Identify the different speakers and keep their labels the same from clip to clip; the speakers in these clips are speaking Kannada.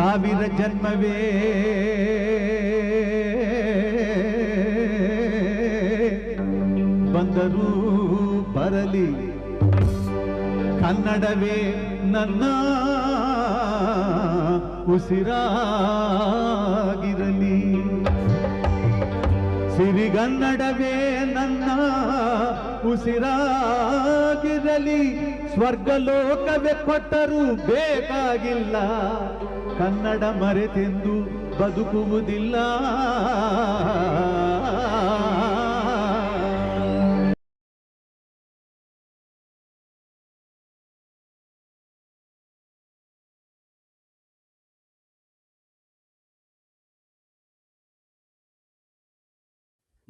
Speaker 1: ಸಾವಿರ ಜನ್ಮವೇ. ಬಂದರೂ ಬರಲಿ. ಕನ್ನಡವೇ ನನ್ನ ಉಸಿರಾಗಿರಲಿ. ಸಿರಿಗನ್ನಡವೇ ನನ್ನ ಉಸಿರಾಗಿರಲಿ. ಸ್ವರ್ಗಲೋಕವೇ ಕೊಟ್ಟರೂ ಬೇಕಾಗಿಲ್ಲ. ಕನ್ನಡ ಮರೆತೆಂದು ಬದುಕುವುದಿಲ್ಲ.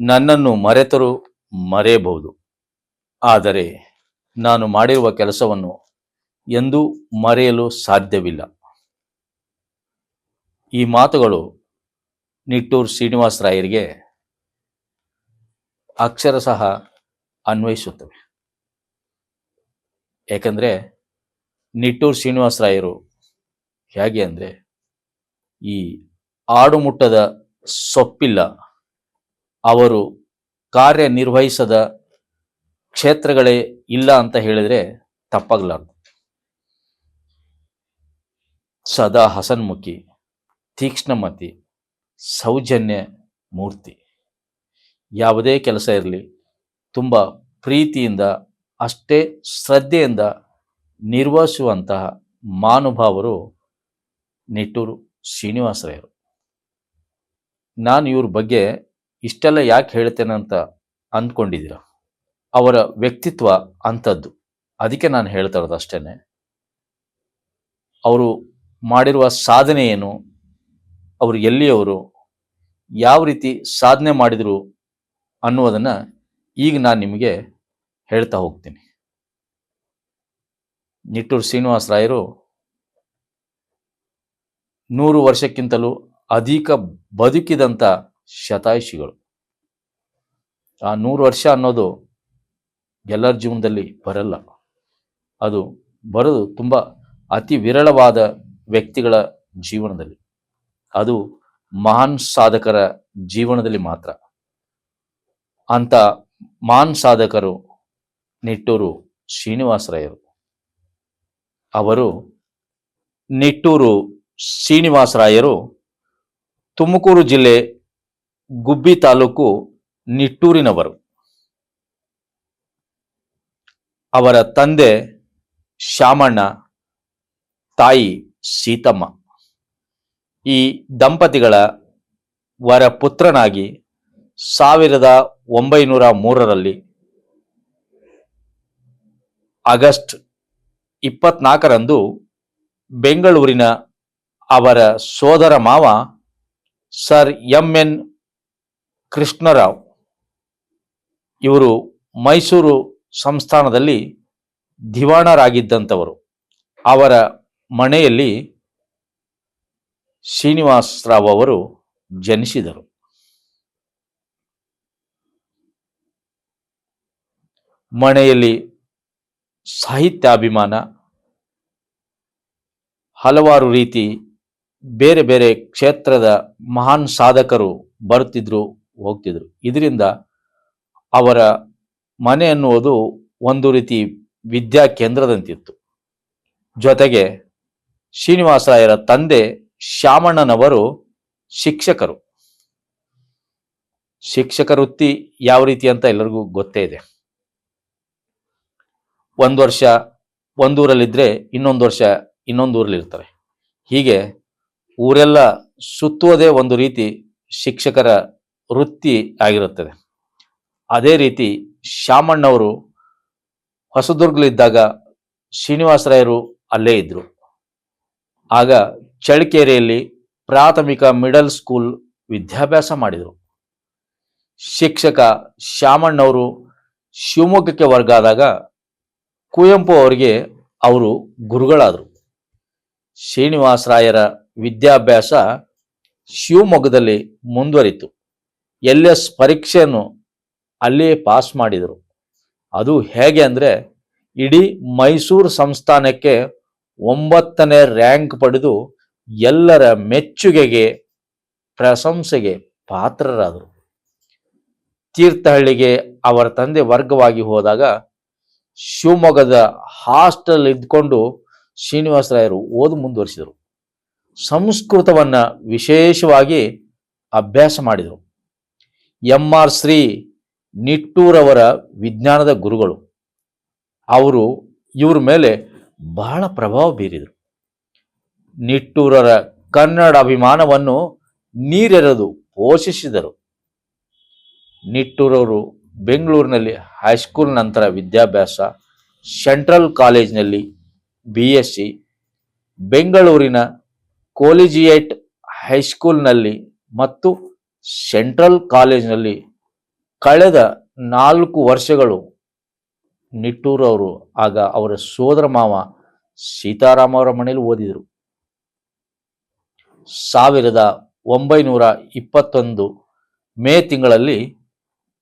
Speaker 2: ನನ್ನನ್ನು ಮರೆತರೂ ಮರೆಯಬಹುದು. ಆದರೆ ನಾನು ಮಾಡಿರುವ ಕೆಲಸವನ್ನು ಎಂದೂ ಮರೆಯಲು ಸಾಧ್ಯವಿಲ್ಲ. ಈ ಮಾತುಗಳು ನಿಟ್ಟೂರ್ ಶ್ರೀನಿವಾಸ ರಾಯರಿಗೆ ಅಕ್ಷರಶಃ ಅನ್ವಯಿಸುತ್ತವೆ. ಏಕೆಂದರೆ ನಿಟ್ಟೂರ್ ಶ್ರೀನಿವಾಸ ರಾಯರು ಹೇಗೆ ಅಂದರೆ ಈ ಆಡುಮುಟ್ಟದ ಸೊಪ್ಪಿಲ್ಲ, ಅವರು ಕಾರ್ಯನಿರ್ವಹಿಸದ ಕ್ಷೇತ್ರಗಳೇ ಇಲ್ಲ ಅಂತ ಹೇಳಿದರೆ ತಪ್ಪಾಗಲಾರದು. ಸದಾ ಹಸನ್ಮುಖಿ ತೀಕ್ಷ್ಣಮತಿ, ಸೌಜನ್ಯ ಮೂರ್ತಿ. ಯಾವುದೇ ಕೆಲಸ ಇರಲಿ, ತುಂಬ ಪ್ರೀತಿಯಿಂದ, ಅಷ್ಟೇ ಶ್ರದ್ಧೆಯಿಂದ ನಿರ್ವಹಿಸುವಂತಹ ಮಾನುಭಾವರು ನಿಟ್ಟೂರು ಶ್ರೀನಿವಾಸರಾಯರು ನಾನು ಇವ್ರ ಬಗ್ಗೆ ಇಷ್ಟೆಲ್ಲ ಯಾಕೆ ಹೇಳ್ತೇನೆ ಅಂತ ಅಂದ್ಕೊಂಡಿದ್ದೀರ? ಅವರ ವ್ಯಕ್ತಿತ್ವ ಅಂಥದ್ದು. ಅದಕ್ಕೆ ನಾನು ಹೇಳ್ತಾ ಇರೋದು ಅಷ್ಟೇ ಅವರು ಮಾಡಿರುವ ಸಾಧನೆ ಏನು? ಅವರು ಎಲ್ಲಿಯವರು ಯಾವ ರೀತಿ ಸಾಧನೆ ಮಾಡಿದರು ಅನ್ನುವುದನ್ನು ಈಗ ನಾನು ನಿಮಗೆ ಹೇಳ್ತಾ ಹೋಗ್ತೀನಿ. ನಿಟ್ಟೂರು ಶ್ರೀನಿವಾಸ ರಾಯರು ನೂರು ವರ್ಷಕ್ಕಿಂತಲೂ ಅಧಿಕ ಬದುಕಿದಂಥ ಶತಾಯುಷಿಗಳು. ಆ ನೂರು ವರ್ಷ ಅನ್ನೋದು ಎಲ್ಲರ ಜೀವನದಲ್ಲಿ ಬರಲ್ಲ. ಅದು ಬರೋದು ತುಂಬ ಅತಿ ವಿರಳವಾದ ವ್ಯಕ್ತಿಗಳ ಜೀವನದಲ್ಲಿ. ಅದು ಮಹಾನ್ ಸಾಧಕರ ಜೀವನದಲ್ಲಿ ಮಾತ್ರ. ಅಂತ ಮಾನ್ ಸಾಧಕರು, ನಿಟ್ಟೂರು ಶ್ರೀನಿವಾಸರಾಯರು. ಅವರು ನಿಟ್ಟೂರು ಶ್ರೀನಿವಾಸರಾಯರು ತುಮಕೂರು ಜಿಲ್ಲೆ ಗುಬ್ಬಿ ತಾಲೂಕು ನಿಟ್ಟೂರಿನವರು. ಅವರ ತಂದೆ ಶಾಮಣ್ಣ ತಾಯಿ ಸೀತಮ್ಮ. ಈ ದಂಪತಿಗಳ ವರ ಪುತ್ರನಾಗಿ ಸಾವಿರದ ಒಂಬೈನೂರ ಮೂರರಲ್ಲಿ ಆಗಸ್ಟ್ ಇಪ್ಪತ್ನಾಲ್ಕರಂದು ಬೆಂಗಳೂರಿನ ಅವರ ಸೋದರ ಮಾವ ಸರ್ ಎಂ ಎನ್ ಕೃಷ್ಣರಾವ್. ಇವರು ಮೈಸೂರು ಸಂಸ್ಥಾನದಲ್ಲಿ ದಿವಾಣರಾಗಿದ್ದಂಥವರು. ಅವರ ಮನೆಯಲ್ಲಿ ಶ್ರೀನಿವಾಸರಾವ್ ಅವರು ಜನಿಸಿದರು. ಮನೆಯಲ್ಲಿ ಸಾಹಿತ್ಯಾಭಿಮಾನ, ಹಲವಾರು ರೀತಿ ಬೇರೆ ಬೇರೆ ಕ್ಷೇತ್ರದ ಮಹಾನ್ ಸಾಧಕರು ಬರುತ್ತಿದ್ರು, ಹೋಗ್ತಿದ್ರು. ಇದರಿಂದ ಅವರ ಮನೆ ಅನ್ನುವುದು ಒಂದು ರೀತಿ ವಿದ್ಯಾ ಕೇಂದ್ರದಂತಿತ್ತು. ಜೊತೆಗೆ ಶ್ರೀನಿವಾಸರಾಯರ ತಂದೆ ಶ್ಯಾಮಣ್ಣನವರು ಶಿಕ್ಷಕರು. ಶಿಕ್ಷಕ ವೃತ್ತಿ ಯಾವ ರೀತಿ ಅಂತ ಎಲ್ಲರಿಗೂ ಗೊತ್ತೇ ಇದೆ. ಒಂದು ವರ್ಷ ಒಂದೂರಲ್ಲಿದ್ದರೆ ಇನ್ನೊಂದು ವರ್ಷ ಇನ್ನೊಂದು ಊರಲ್ಲಿ ಇರ್ತಾರೆ. ಹೀಗೆ ಊರೆಲ್ಲ ಸುತ್ತುವುದೇ ಒಂದು ರೀತಿ ಶಿಕ್ಷಕರ ವೃತ್ತಿ ಆಗಿರುತ್ತದೆ. ಅದೇ ರೀತಿ ಶ್ಯಾಮಣ್ಣವರು ಹೊಸದುರ್ಗಲಿದ್ದಾಗ ಶ್ರೀನಿವಾಸರಾಯರು ಅಲ್ಲೇ ಇದ್ದರು ಆಗ ಚಳ್ಳಕೆರೆಯಲ್ಲಿ ಪ್ರಾಥಮಿಕ ಮಿಡಲ್ ಸ್ಕೂಲ್ ವಿದ್ಯಾಭ್ಯಾಸ ಮಾಡಿದರು. ಶಿಕ್ಷಕ ಶ್ಯಾಮಣ್ಣವರು ಶಿವಮೊಗ್ಗಕ್ಕೆ ವರ್ಗಾದಾಗ ಕುವೆಂಪು ಅವರಿಗೆ ಅವರು ಗುರುಗಳಾದರು. ಶ್ರೀನಿವಾಸರಾಯರ ವಿದ್ಯಾಭ್ಯಾಸ ಶಿವಮೊಗ್ಗದಲ್ಲಿ ಮುಂದುವರಿತು. ಎಲ್ ಎಸ್ ಪರೀಕ್ಷೆಯನ್ನು ಅಲ್ಲಿಯೇ ಪಾಸ್ ಮಾಡಿದರು. ಅದು ಹೇಗೆ ಅಂದರೆ ಇಡೀ ಮೈಸೂರು ಸಂಸ್ಥಾನಕ್ಕೆ ಒಂಬತ್ತನೇ ರ್ಯಾಂಕ್ ಪಡೆದು ಎಲ್ಲರ ಮೆಚ್ಚುಗೆಗೆ, ಪ್ರಶಂಸೆಗೆ ಪಾತ್ರರಾದರು. ತೀರ್ಥಹಳ್ಳಿಗೆ ಅವರ ತಂದೆ ವರ್ಗವಾಗಿ ಹೋದಾಗ ಶಿವಮೊಗ್ಗದ ಹಾಸ್ಟೆಲ್ ಇದ್ಕೊಂಡು ಶ್ರೀನಿವಾಸರಾಯರು ಓದು ಮುಂದುವರಿಸಿದರು. ಸಂಸ್ಕೃತವನ್ನ ವಿಶೇಷವಾಗಿ ಅಭ್ಯಾಸ ಮಾಡಿದರು. ಎಂ ಆರ್ ಶ್ರೀ ನಿಟ್ಟೂರವರ ವಿಜ್ಞಾನದ ಗುರುಗಳು. ಅವರು ಇವ್ರ ಮೇಲೆ ಬಹಳ ಪ್ರಭಾವ ಬೀರಿದರು. ನಿಟ್ಟೂರರ ಕನ್ನಡ ಅಭಿಮಾನವನ್ನು ನೀರೆರೆದು ಪೋಷಿಸಿದರು. ನಿಟ್ಟೂರವರು ಬೆಂಗಳೂರಿನಲ್ಲಿ ಹೈಸ್ಕೂಲ್ ನಂತರ ವಿದ್ಯಾಭ್ಯಾಸ, ಸೆಂಟ್ರಲ್ ಕಾಲೇಜಿನಲ್ಲಿ ಬಿ ಎಸ್ ಸಿ ಬೆಂಗಳೂರಿನ ಕೋಲಿಜಿಯೇಟ್ ಹೈಸ್ಕೂಲ್ನಲ್ಲಿ ಮತ್ತು ಸೆಂಟ್ರಲ್ ಕಾಲೇಜಿನಲ್ಲಿ ಕಳೆದ ನಾಲ್ಕು ವರ್ಷಗಳು ನಿಟ್ಟೂರವರು ಆಗ ಅವರ ಸೋದರ ಮಾವ ಸೀತಾರಾಮ ಅವರ ಮನೆಯಲ್ಲಿ ಓದಿದರು. ಸಾವಿರದ ಒಂಬೈನೂರ ಇಪ್ಪತ್ತೊಂದು ಮೇ ತಿಂಗಳಲ್ಲಿ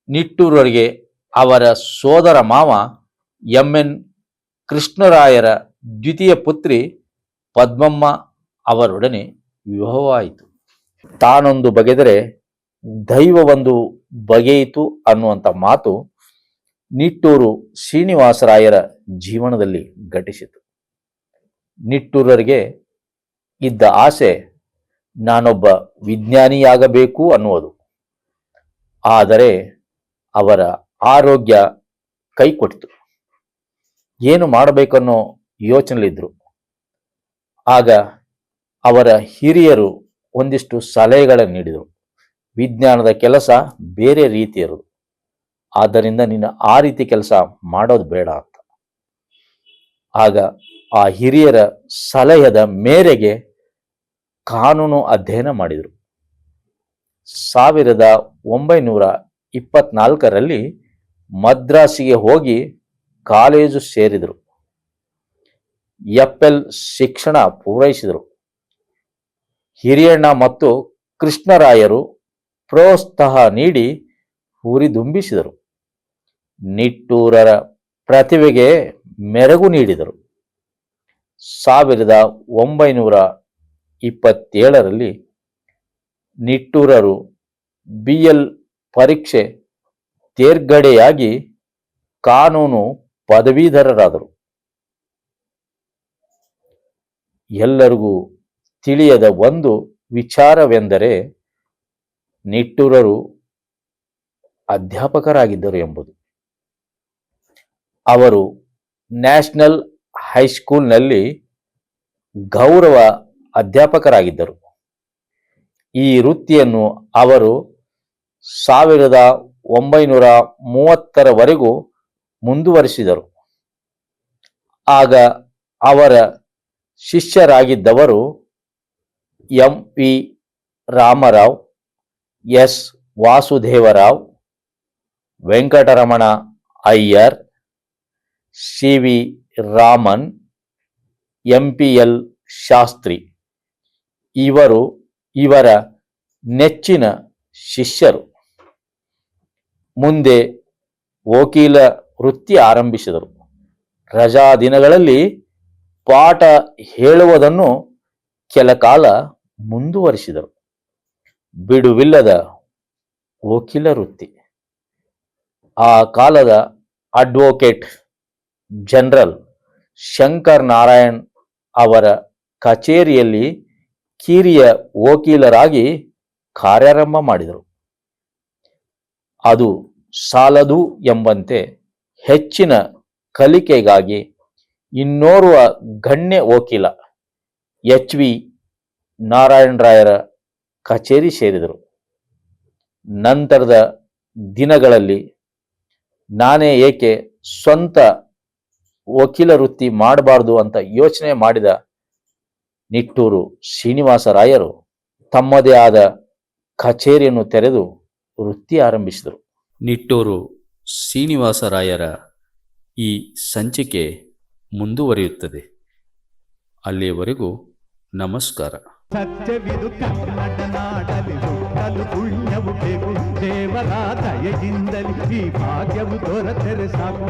Speaker 2: ನಿಟ್ಟೂರವರಿಗೆ ಅವರ ಸೋದರ ಮಾವ ಎಂ ಎನ್ ಕೃಷ್ಣರಾಯರ ದ್ವಿತೀಯ ಪುತ್ರಿ ಪದ್ಮಮ್ಮ ಅವರೊಡನೆ ವಿವಾಹವಾಯಿತು. ತಾನೊಂದು ಬಗೆದರೆ ದೈವವೊಂದು ಬಗೆಯಿತು ಅನ್ನುವಂಥ ಮಾತು ನಿಟ್ಟೂರು ಶ್ರೀನಿವಾಸರಾಯರ ಜೀವನದಲ್ಲಿ ಘಟಿಸಿತು. ನಿಟ್ಟೂರರಿಗೆ ಇದ್ದ ಆಸೆ ನಾನೊಬ್ಬ ವಿಜ್ಞಾನಿಯಾಗಬೇಕು ಅನ್ನುವುದು. ಆದರೆ ಅವರ ಆರೋಗ್ಯ ಕೈಕೊಟ್ಟಿತು. ಏನು ಮಾಡಬೇಕನ್ನೋ ಯೋಚನೆಯಲ್ಲಿದ್ದರು ಆಗ ಅವರ ಹಿರಿಯರು ಒಂದಿಷ್ಟು ಸಲಹೆಗಳನ್ನು ನೀಡಿದರು. ವಿಜ್ಞಾನದ ಕೆಲಸ ಬೇರೆ ರೀತಿಯರು ಆದ್ದರಿಂದ ನಿನ್ನ ಆ ರೀತಿ ಕೆಲಸ ಮಾಡೋದು ಬೇಡ ಅಂತ. ಆಗ ಆ ಹಿರಿಯರ ಸಲಹೆಯ ಮೇರೆಗೆ ಕಾನೂನು ಅಧ್ಯಯನ ಮಾಡಿದರು. ಸಾವಿರದ ಒಂಬೈನೂರ ಇಪ್ಪತ್ನಾಲ್ಕರಲ್ಲಿ ಮದ್ರಾಸಿಗೆ ಹೋಗಿ ಕಾಲೇಜು ಸೇರಿದರು. ಎಫ್ ಶಿಕ್ಷಣ ಪೂರೈಸಿದರು. ಹಿರಿಯಣ್ಣ ಮತ್ತು ಕೃಷ್ಣರಾಯರು ಪ್ರೋತ್ಸಾಹ ನೀಡಿ ಹುರಿದುಂಬಿಸಿದರು. ನಿಟ್ಟೂರರ ಪ್ರತಿಭೆಗೆ ಮೆರಗು ನೀಡಿದರು. ಸಾವಿರದ ಒಂಬೈನೂರ ಇಪ್ಪತ್ತೇಳರಲ್ಲಿ ನಿಟ್ಟೂರರು ಬಿ ಎಲ್ ಪರೀಕ್ಷೆ ತೇರ್ಗಡೆಯಾಗಿ ಕಾನೂನು ಪದವೀಧರರಾದರು. ಎಲ್ಲರಿಗೂ ತಿಳಿಯದ ಒಂದು ವಿಚಾರವೆಂದರೆ ನಿಟ್ಟೂರರು ಅಧ್ಯಾಪಕರಾಗಿದ್ದರು ಎಂಬುದು. ಅವರು ನ್ಯಾಷನಲ್ ಹೈಸ್ಕೂಲ್ನಲ್ಲಿ ಗೌರವ ಅಧ್ಯಾಪಕರಾಗಿದ್ದರು. ಈ ವೃತ್ತಿಯನ್ನು ಅವರು ಸಾವಿರದ ಒಂಬೈನೂರ ಮೂವತ್ತರವರೆಗೂ ಮುಂದುವರಿಸಿದರು. ಆಗ ಅವರ ಶಿಷ್ಯರಾಗಿದ್ದವರು M V Ramarao, S Vasudevarao, Venkataramana Iyer, C V Raman, M P L Shastri. ಇವರು ಇವರ ನೆಚ್ಚಿನ ಶಿಷ್ಯರು. ಮುಂದೆ ವಕೀಲ ವೃತ್ತಿ ಆರಂಭಿಸಿದರು. ರಜಾ ದಿನಗಳಲ್ಲಿ ಪಾಠ ಹೇಳುವುದನ್ನು ಕೆಲ ಕಾಲ ಮುಂದುವರಿಸಿದರು. ಬಿಡುವಿಲ್ಲದ ವಕೀಲ ವೃತ್ತಿ. ಆ ಕಾಲದ ಅಡ್ವೊಕೇಟ್ ಜನರಲ್ ಶಂಕರ್ ನಾರಾಯಣ್ ಅವರ ಕಚೇರಿಯಲ್ಲಿ ಕಿರಿಯ ವಕೀಲರಾಗಿ ಕಾರ್ಯಾರಂಭ ಮಾಡಿದರು. ಅದು ಸಾಲದು ಎಂಬಂತೆ ಹೆಚ್ಚಿನ ಕಲಿಕೆಗಾಗಿ ಇನ್ನೋರ್ವ ಗಣ್ಯ ವಕೀಲ ಎಚ್ ವಿ ನಾರಾಯಣರಾಯರ ಕಚೇರಿ ಸೇರಿದರು. ನಂತರದ ದಿನಗಳಲ್ಲಿ ನಾನೇ ಏಕೆ ಸ್ವಂತ ವಕೀಲ ವೃತ್ತಿ ಮಾಡಬಾರ್ದು ಅಂತ ಯೋಚನೆ ಮಾಡಿದ ನಿಟ್ಟೂರು ಶ್ರೀನಿವಾಸರಾಯರು ತಮ್ಮದೇ ಆದ ಕಚೇರಿಯನ್ನು ತೆರೆದು ವೃತ್ತಿ ಆರಂಭಿಸಿದರು ನಿಟ್ಟೂರು ಶ್ರೀನಿವಾಸರಾಯರ ಈ ಸಂಚಿಕೆ ಮುಂದುವರಿಯುತ್ತದೆ ಅಲ್ಲಿಯವರೆಗೂ ನಮಸ್ಕಾರ
Speaker 1: ಸತ್ಯವಿದು ಕನ್ನಡ ನಾಡಲಿ ಹುಟ್ಟಲು ಪುಣ್ಯವು ಬೇಕು ದೇವರ ದಯದಿಂದಲಿ ಈ ಭಾಗ್ಯವು ದೊರೆತರೆ ಸಾಕು